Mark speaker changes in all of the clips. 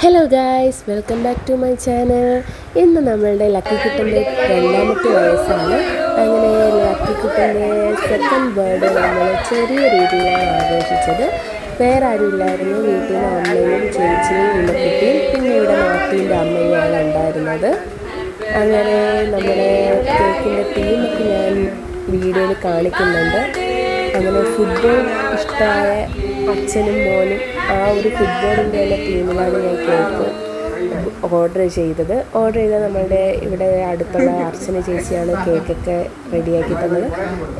Speaker 1: Hello guys welcome back to my channel ഇന്ന് നമ്മളുടെ lucky കുട്ടന്റെ രണ്ടാമത്തെ വയസ്സാണ് അങ്ങനെ ലക്കി കുട്ടന്റെ സെക്കൻഡ് ബർത്ത്ഡേ നമ്മൾ ചെറിയ രീതിയിലാണ് ആഘോഷിച്ചത്. വേറെ ആരും ഇല്ലായിരുന്നു. വീട്ടിൽ നിന്ന് അമ്മയും ചേച്ചിയും ഇന്നക്കുട്ടിയും പിന്നെ ഇവിടെ നാത്തീന്റെ അമ്മയുമാണ് ഉണ്ടായിരുന്നത്. അങ്ങനെ നമ്മുടെ കേക്കിന്റെ ടീമൊക്കെ ഞാൻ വീഡിയോയിൽ കാണിക്കുന്നുണ്ട്. അങ്ങനെ ഫുഡ് ഇഷ്ടമായ അച്ഛനും മോനും ആ ഒരു ഫുട്ബോളിന്റെ തന്നെ ടീമിലാണ് ഞാൻ കേക്ക് ഓർഡർ ചെയ്തത്. ഓർഡർ ചെയ്ത നമ്മളുടെ ഇവിടെ അടുത്തുള്ള അർച്ചന ചേച്ചിയാണ് കേക്കൊക്കെ റെഡിയാക്കി തന്നത്.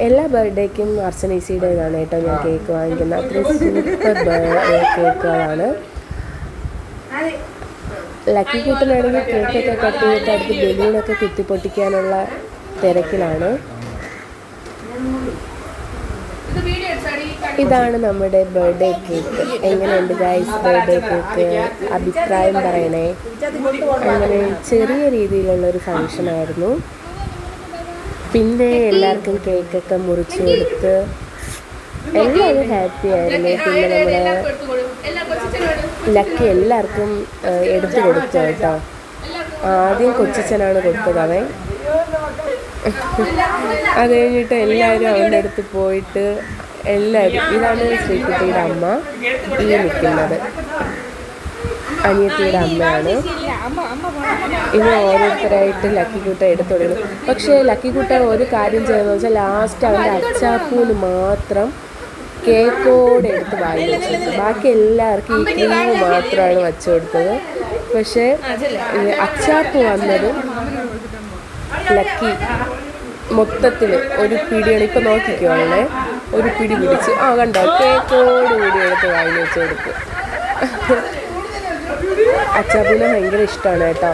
Speaker 1: എല്ലാ ബർത്ത്ഡേക്കും അർച്ചന ചേച്ചിയുടേതാണ് കേട്ടോ ഞാൻ കേക്ക് വാങ്ങിക്കുന്നത്. അത്രയും സൂപ്പർ കേക്കുകളാണ്. ലക്കി കൂട്ടിലാണെങ്കിൽ കേക്കൊക്കെ കട്ട് ചെയ്തിട്ട് അടുത്ത് ബലൂണൊക്കെ കുത്തിപ്പൊട്ടിക്കാനുള്ള തിരക്കിലാണ്. ഇതാണ് നമ്മുടെ ബർത്ത്ഡേ കേക്ക് എങ്ങനെയുണ്ട് ഗൈസ് ബർത്ത്ഡേ കേക്ക് അഭിപ്രായം പറയണേ. അങ്ങനെ ചെറിയ രീതിയിലുള്ള ഒരു ഫങ്ഷൻ ആയിരുന്നു. പിന്നെ എല്ലാവർക്കും കേക്കൊക്കെ മുറിച്ചു കൊടുത്ത് എല്ലാവരും ഹാപ്പി ആയിരുന്നു. പിന്നെ നമ്മുടെ ലക്കി എല്ലാവർക്കും എടുത്തു കൊടുത്തു കേട്ടോ. ആദ്യം കൊച്ചിച്ചനാണ് കൊടുത്തത് അവൻ അത് കഴിഞ്ഞിട്ട് എല്ലാവരും അവന്റെ അടുത്ത് പോയിട്ട് എല്ലാവരും ഇതാണ് ശ്രീകുട്ടിയുടെ അമ്മ. ഈ നിൽക്കുന്നത്. അനിയത്തിയുടെ അമ്മയാണ്. ഇനി ഓരോരുത്തരായിട്ട് ലക്കി കൂട്ട എടുത്തു തുടങ്ങും. പക്ഷേ ലക്കി കൂട്ട ഒരു കാര്യം ചെയ്യുന്നത് വെച്ചാൽ ലാസ്റ്റ് അവന്റെ അച്ചാപ്പൂന് മാത്രം കേക്കോടെ എടുത്ത് വായി ബാക്കി എല്ലാവർക്കും ഈ ക്രീം മാത്രമാണ് വച്ചു കൊടുത്തത്. പക്ഷേ അച്ചാപ്പ് വന്നതും ലക്കി മൊത്തത്തിൽ ഒരു പിടിയാണ് ഇപ്പം നോക്കിക്കുവാണെ ഒരു പിടി പിടിച്ച്. ആ കണ്ടോ? കേക്കോട് കൂടി എടുത്ത് വായിൽ വെച്ച് കൊടുത്തു. അച്ചാപ്പിനെ ഭയങ്കര ഇഷ്ടമാണ് കേട്ടോ.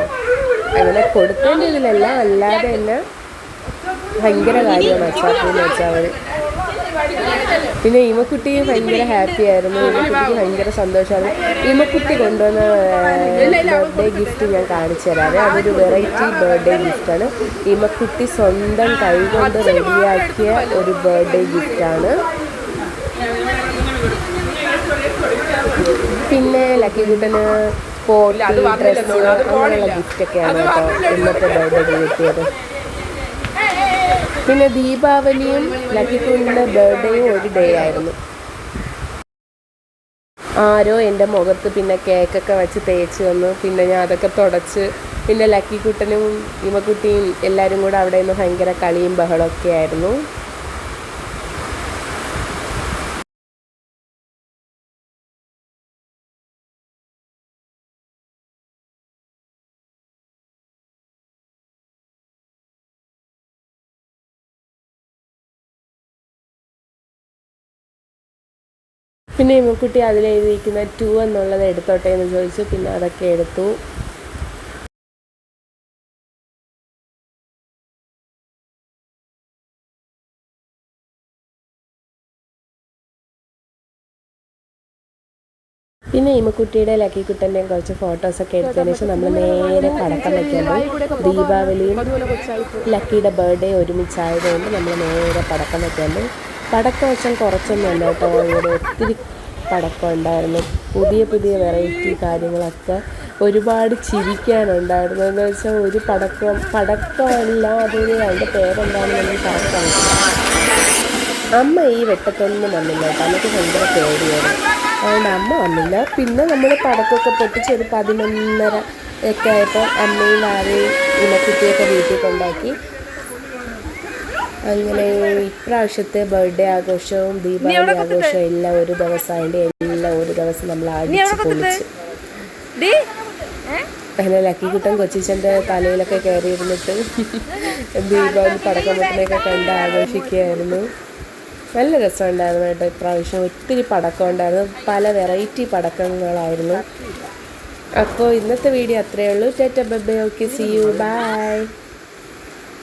Speaker 1: അങ്ങനെ കൊടുക്കേണ്ട ഇതിലല്ല അല്ലാതെ തന്നെ ഭയങ്കര കാര്യമാണ് അച്ചാപ്പിന്ന് വെച്ചാൽ പിന്നെ ഈമക്കുട്ടി ഭയങ്കര ഹാപ്പി ആയിരുന്നു. ഈമക്കുട്ടിക്ക് ഭയങ്കര സന്തോഷമാണ്. ഈമക്കുട്ടി കൊണ്ടുവന്ന ബർത്ത്ഡേ ഗിഫ്റ്റ് ഞാൻ കാണിച്ചു തരാം അതൊരു വെറൈറ്റി ബർത്ത്ഡേ ഗിഫ്റ്റാണ് ഈമക്കുട്ടി സ്വന്തം കൈ കൊണ്ട് റെഡിയാക്കിയ ഒരു ബർത്ത്ഡേ ഗിഫ്റ്റാണ് പിന്നെ ലക്കി കുട്ടന് പോട്ടി ഡ്രസ്സ് അങ്ങനെയുള്ള ഗിഫ്റ്റൊക്കെയാണ് കേട്ടോ ഇന്നത്തെ ബർത്ത്ഡേ കിട്ടിയത്. പിന്നെ ദീപാവലിയും ലക്കിക്കുണ്ടിന്റെ ബർത്ത്ഡേയും ഒരു ഡേ ആയിരുന്നു. ആരോ എന്റെ മുഖത്ത് പിന്നെ കേക്കൊക്കെ വെച്ച് തേച്ച് വന്നു പിന്നെ ഞാൻ അതൊക്കെ തുടച്ച് പിന്നെ ലക്കിക്കുട്ടനും ഇമക്കുട്ടിയും എല്ലാവരും കൂടെ അവിടെ നിന്ന് ഭയങ്കര കളിയും ബഹളമൊക്കെ ആയിരുന്നു. പിന്നെ ഇമ്മക്കുട്ടി അതിലെഴുതിയിരിക്കുന്ന ടു എന്നുള്ളത് എടുത്തോട്ടെ എന്ന് ചോദിച്ചു. പിന്നെ അതൊക്കെ എടുത്തു. പിന്നെ ഇമ്മക്കുട്ടിയുടെ ലക്കിക്കുട്ടന്റെയും കുറച്ച് ഫോട്ടോസൊക്കെ എടുത്തതിന് ശേഷം നമ്മൾ നേരെ പടക്കം വയ്ക്കാൻ ദീപാവലിയും ലക്കിയുടെ ബർത്ത്ഡേ ഒരുമിച്ചായതുകൊണ്ട് നമ്മൾ നേരെ പടക്കം വയ്ക്കാൻ പടക്കം വെച്ചാൽ കുറച്ചൊന്നുമല്ല കേട്ടോ. ഇവിടെ ഒത്തിരി പടക്കം ഉണ്ടായിരുന്നു. പുതിയ പുതിയ വെറൈറ്റി കാര്യങ്ങളൊക്കെ ഒരുപാട് ചിരിക്കാനുണ്ടായിരുന്നു എന്ന് വെച്ചാൽ ഒരു പടക്കം പടക്കമല്ല അതൊരു അതിന്റെ പേരെന്താണെന്ന് നമുക്ക് കറക്റ്റ് അമ്മ ഈ വെട്ടത്തൊന്നും വന്നില്ല കേട്ടോ. എനിക്ക് ഭയങ്കര പേടിയായിരുന്നു അതുകൊണ്ട് അമ്മ വന്നില്ല. പിന്നെ നമ്മൾ പടക്കമൊക്കെ പൊട്ടിച്ച് ഒരു പതിനൊന്നര ഒക്കെ ആയപ്പോൾ അമ്മയും ആരെയും ഇണക്കുട്ടിയൊക്കെ വീട്ടിൽ കൊണ്ടാക്കി അങ്ങനെ ഇപ്രാവശ്യത്തെ ബർത്ത്ഡേ ആഘോഷവും ദീപാവലി ആഘോഷവും എല്ലാം ഒരു ദിവസം അതിന്റെ എല്ലാം ഒരു ദിവസം നമ്മൾ അടിച്ച് പൊളിച്ച്. അങ്ങനെ ലക്കി കുട്ടൻ കൊച്ചിച്ചന്റെ തലയിലൊക്കെ കയറി ഇരുന്നിട്ട് ദീപാവലി പടക്കം പൊട്ടനെയൊക്കെ കണ്ട് ആഘോഷിക്കുകയായിരുന്നു. നല്ല രസമുണ്ടായിരുന്നു കേട്ടോ ഇപ്രാവശ്യം. ഒത്തിരി പടക്കം ഉണ്ടായിരുന്നു. പല വെറൈറ്റി പടക്കങ്ങളായിരുന്നു. അപ്പോൾ ഇന്നത്തെ വീഡിയോ അത്രയേ ഉള്ളൂ. Tata bye okay see you bye